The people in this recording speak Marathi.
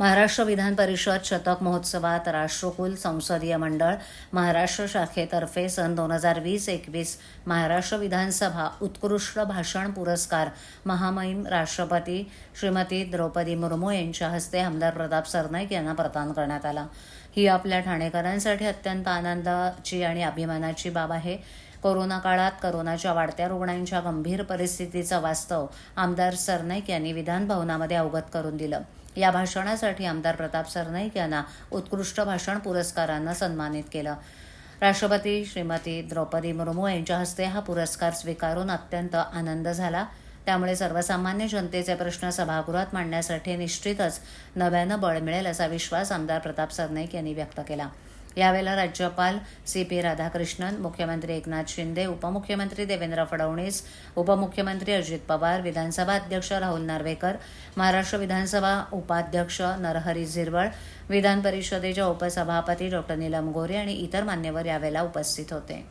महाराष्ट्र विधान परिषद शतक महोत्सवात राष्ट्रकुल संसदीय मंडळ महाराष्ट्र शाखेतर्फे सन दोन हजार वीस एकवीस महाराष्ट्र विधानसभा उत्कृष्ट भाषण पुरस्कार महामहिम राष्ट्रपती श्रीमती द्रौपदी मुर्मू यांच्या हस्ते आमदार प्रताप सरनाईक यांना प्रदान करण्यात आला. ही आपल्या ठाणेकरांसाठी अत्यंत आनंदाची आणि अभिमानाची बाब आहे. कोरोना काळात कोरोनाच्या वाढत्या रुग्णांच्या गंभीर परिस्थितीचं वास्तव आमदार सरनाईक यांनी विधान भवनामध्ये अवगत करून दिलं. या भाषणासाठी आमदार प्रताप सरनाईक यांना उत्कृष्ट भाषण पुरस्कारानं सन्मानित केलं. राष्ट्रपती श्रीमती द्रौपदी मुर्मू यांच्या हस्ते हा पुरस्कार स्वीकारून अत्यंत आनंद झाला. त्यामुळे सर्वसामान्य जनतेचे प्रश्न सभागृहात मांडण्यासाठी निश्चितच नव्यानं बळ मिळेल असा विश्वास आमदार प्रताप सरनाईक यांनी व्यक्त केला. यावेळेला राज्यपाल सी पी राधाकृष्णन मुख्यमंत्री एकनाथ शिंदे उपमुख्यमंत्री देवेंद्र फडणवीस उपमुख्यमंत्री अजित पवार विधानसभा अध्यक्ष राहुल नार्वेकर महाराष्ट्र विधानसभा उपाध्यक्ष नरहरी झिरवळ विधान परिषदेच्या उपसभापती डॉक्टर नीलम गोरे आणि इतर मान्यवर यावेळेला उपस्थित होते.